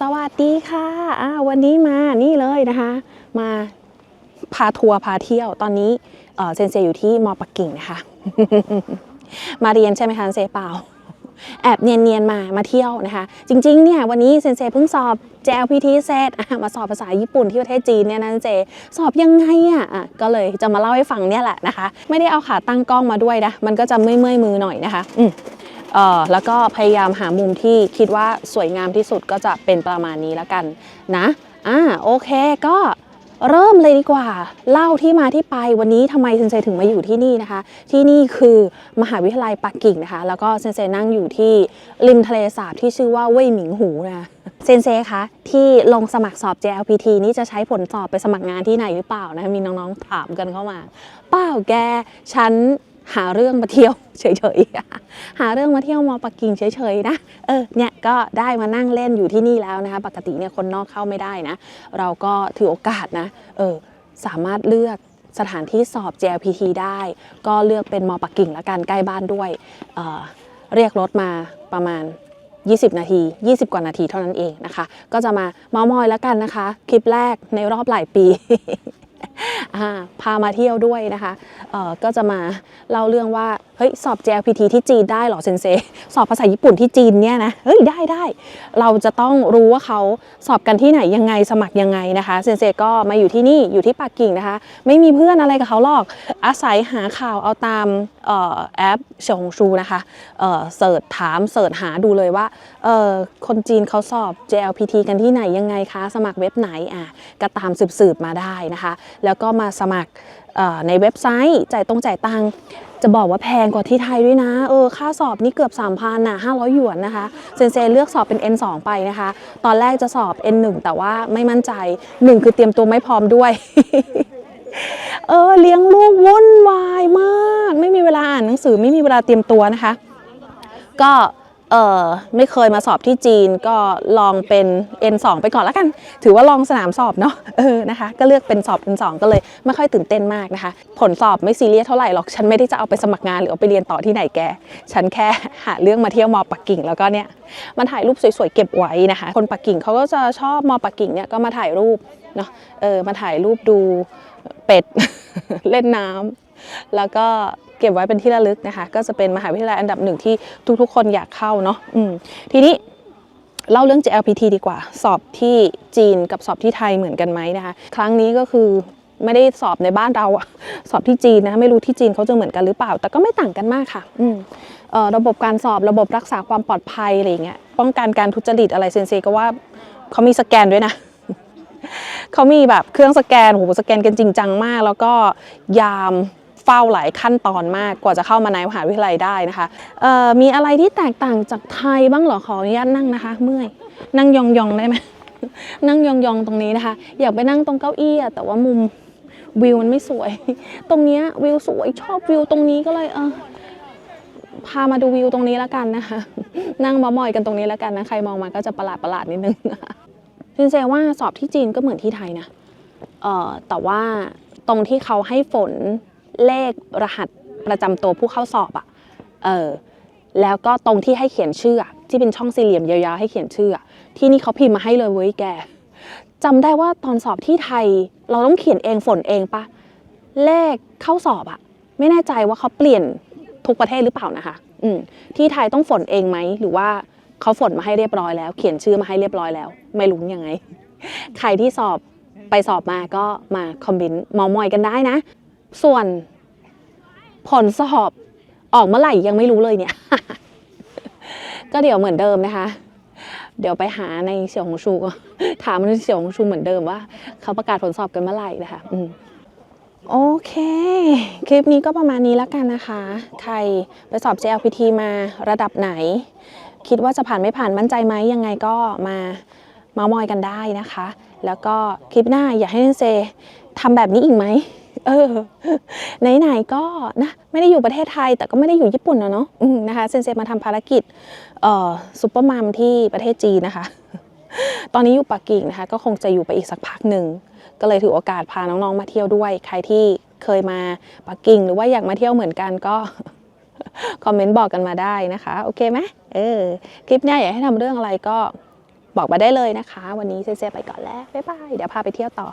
สวัสดีค่ะอ่าวันนี้มานี่เลยนะคะ มาพาทัวร์พาเที่ยวตอนนี้เซนเซอยู่ที่มอปักกิ่งนะคะ มาเรียนใช่ไหมคะเซเปล่าแอบเนียนๆมามาเที่ยวนะคะ จริงๆเนี่ยวันนี้เซนเซเพิ่งสอบ JLPT เสร็จอะมาสอบภาษาญี่ปุ่นที่ประเทศจีนเนี่ยนะเซนเซสอบยังไงอะอะก็เลยจะมาเล่าให้ฟังเนี่ยแหละนะคะ ไม่ได้เอาขาตั้งกล้องมาด้วยนะมันก็จะเมื่อยๆมือหน่อยนะคะ อื แล้วก็พยายามหามุมที่คิดว่าสวยงามที่สุดก็จะเป็นประมาณนี้แล้วกันนะอ่าโอเคก็เริ่มเลยดีกว่า เล่าที่มาที่ไปวันนี้ทำไมเซนเซถึงมาอยู่ที่นี่นะคะ ที่นี่คือมหาวิทยาลัยปักกิ่งนะคะ แล้วก็เซนเซนั่งอยู่ที่ริมทะเลสาบที่ชื่อว่าเว่ยหมิงหูนะคะเซนเซคะที่ลงสมัครสอบ JLPT นี่จะใช้ผลสอบไปสมัครงานที่ไหนหรือเปล่านะมีน้องๆถามกันเข้ามา เปล่าแกฉัน หาเรื่องมาเที่ยวเฉยๆ หาเรื่องมาเที่ยวมอปักกิ่งเฉยๆนะ เออ เนี่ยก็ได้มานั่งเล่นอยู่ที่นี่แล้วนะคะ ปกติเนี่ยคนนอกเข้าไม่ได้นะ เราก็ถือโอกาสนะ เออ สามารถเลือกสถานที่สอบ JLPT ได้ ก็เลือกเป็นมอปักกิ่งละกันใกล้บ้านด้วยเออเรียกรถมาประมาณ 20 นาที 20 กว่านาทีเท่านั้นเองนะคะ ก็จะมาเมามอยแล้วกันนะคะ คลิปแรกในรอบหลายปี พามาเที่ยวด้วยนะคะก็จะมาเล่าเรื่องว่าเฮ้ยสอบ JLPT ที่จีนได้หรอเซนเซสอบภาษาญี่ปุ่นที่จีนเนี่ยนะเฮ้ยได้ได้เราจะต้องรู้ว่าเขาสอบกันที่ไหนยังไงสมัครยังไงนะคะเซนเซก็มาอยู่ที่นี่อยู่ที่ปักกิ่งนะคะ ไม่มีเพื่อนอะไรกับเขาหรอกอาศัยหาข่าวเอาตามออแอปเฉิงชูนะคะเเสิร์ชถามเสิร์ชหาดูเลยว่าคนจีนเขาสอบ JLPT กันที่ไหนยังไงคะ สมัครเว็บไหนอะก็ตามสืบๆมาได้นะคะ แล้วก็มาสมัคร ในเว็บไซต์จ่ายตรงจ่ายตังจะบอกว่าแพงกว่าที่ไทยด้วยนะ เออ ค่าสอบนี่เกือบ 3,000น่ะ500 หยวนนะคะ เซนเซเลือกสอบเป็น N2 ไปนะคะ ตอนแรกจะสอบ N1 แต่ว่าไม่มั่นใจ 1 คือเตรียมตัวไม่พร้อมด้วย เออ เลี้ยงลูกวุ่นวายมาก ไม่มีเวลาอ่านหนังสือไม่มีเวลาเตรียมตัวนะคะ ก็ เออไม่เคยมาสอบที่จีนก็ลองเป็น N2 ไปก่อนแล้วกัน ถือว่าลองสนามสอบเนาะเออนะคะ ก็เลือกเป็นสอบ N2 ก็เลยไม่ค่อยตื่นเต้นมากนะคะ ผลสอบไม่ซีเรียสเท่าไหร่หรอก ฉันไม่ได้จะเอาไปสมัครงานหรือเอาไปเรียนต่อที่ไหนแก ฉันแค่หาเรื่องมาเที่ยวมอปักกิ่งแล้วก็เนี่ยมาถ่ายรูปสวยๆเก็บไว้นะคะ คนปักกิ่งเขาก็จะชอบมอปักกิ่งเนี่ยก็มาถ่ายรูปเนาะเออมาถ่ายรูปดูเป็ดเล่นน้ำแล้วก็ เก็บไว้เป็นที่ระลึกนะคะ ก็จะเป็นมหาวิทยาลัยอันดับหนึ่งที่ทุกๆ คนอยากเข้าเนาะทีนี้เล่าเรื่อง JLPT ดีกว่า สอบที่จีนกับสอบที่ไทยเหมือนกันไหมนะคะ ครั้งนี้ก็คือไม่ได้สอบในบ้านเราสอบที่จีนนะคะไม่รู้ที่จีนเขาจะเหมือนกันหรือเปล่า แต่ก็ไม่ต่างกันมากค่ะอืระบบการสอบระบบรักษาความปลอดภัยอะไรเงี้ยป้องกันการทุจริตอะไรเซนเซก็ว่าเขามีสแกนด้วยนะเขามีแบบเครื่องสแกนโหสแกนกันจริงจังมาก แล้วก็ยาม เฝ้าหลายขั้นตอนมากกว่าจะเข้ามาในมหาวิทยาลัยได้นะคะมีอะไรที่แตกต่างจากไทยบ้างหรอขออนุญาตนั่งนะคะ เมื่อยนั่งยองๆได้ไหมนั่งยองๆตรงนี้นะคะ อยากไปนั่งตรงเก้าอี้แต่ว่ามุมวิวมันไม่สวย ตรงนี้วิวสวยชอบวิวตรงนี้ก็เลยเออพามาดูวิวตรงนี้แล้วกันนะคะ นั่งมอมอยกันตรงนี้แล้วกันนะใครมองมาก็จะประหลาดประหลาดนิดนึงซินเซว่าสอบที่จีนก็เหมือนที่ไทยนะเออแต่ว่าตรงที่เขาให้ฝน เลขรหัสประจำตัวผู้เข้าสอบอะเออแล้วก็ตรงที่ให้เขียนชื่อที่เป็นช่องสี่เหลี่ยมยาวๆให้เขียนชื่อที่นี่เขาพิมพ์มาให้เลยเว้ยแกจำได้ว่าตอนสอบที่ไทยเราต้องเขียนเองฝนเองปะเลขเข้าสอบอะไม่แน่ใจว่าเขาเปลี่ยนทุกประเทศหรือเปล่านะคะ อืมที่ไทยต้องฝนเองไหมหรือว่าเขาฝนมาให้เรียบร้อยแล้ว เขียนชื่อมาให้เรียบร้อยแล้ว ไม่รู้ยังไง ใครที่สอบไปสอบมาก็มาคอมเมนต์มามอยกันได้นะ ส่วนผลสอบออกเมื่อไหร่ยังไม่รู้เลยเนี่ย ก็เดี๋ยวเหมือนเดิมนะคะ เดี๋ยวไปหาในเสี่ยวหงชูก็ถามในเสี่ยวหงชูเหมือนเดิมว่า เขาประกาศผลสอบกันเมื่อไหร่นะคะอืมโอเค คลิปนี้ก็ประมาณนี้แล้วกันนะคะ ใครไปสอบ JLPT มาระดับไหน คิดว่าจะผ่านไม่ผ่านมั่นใจไหมยังไงก็มาเมามอยกันได้นะคะ แล้วก็คลิปหน้าอยากให้นเซทำแบบนี้อีกไหม เออไหนๆก็นะไม่ได้อยู่ประเทศไทย แต่ก็ไม่ได้อยู่ญี่ปุ่นนะเนาะนะคะเซนเซมาทำภารกิจเอ่อซุปเปอร์มัมที่ประเทศจีนนะคะ ตอนนี้อยู่ปักกิ่งนะคะ ก็คงจะอยู่ไปอีกสักพักหนึ่งก็เลยถือโอกาสพาน้องๆมาเที่ยวด้วย ใครที่เคยมาปักกิ่งหรือว่าอยากมาเที่ยวเหมือนกันก็คอมเมนต์บอกกันมาได้นะคะ โอเคไหมเออคลิปหน้าอยากให้ทำเรื่องอะไรก็บอกมาได้เลยนะคะ วันนี้เซนเซไปก่อนแล้วบ๊ายบายเดี๋ยวพาไปเที่ยวต่อ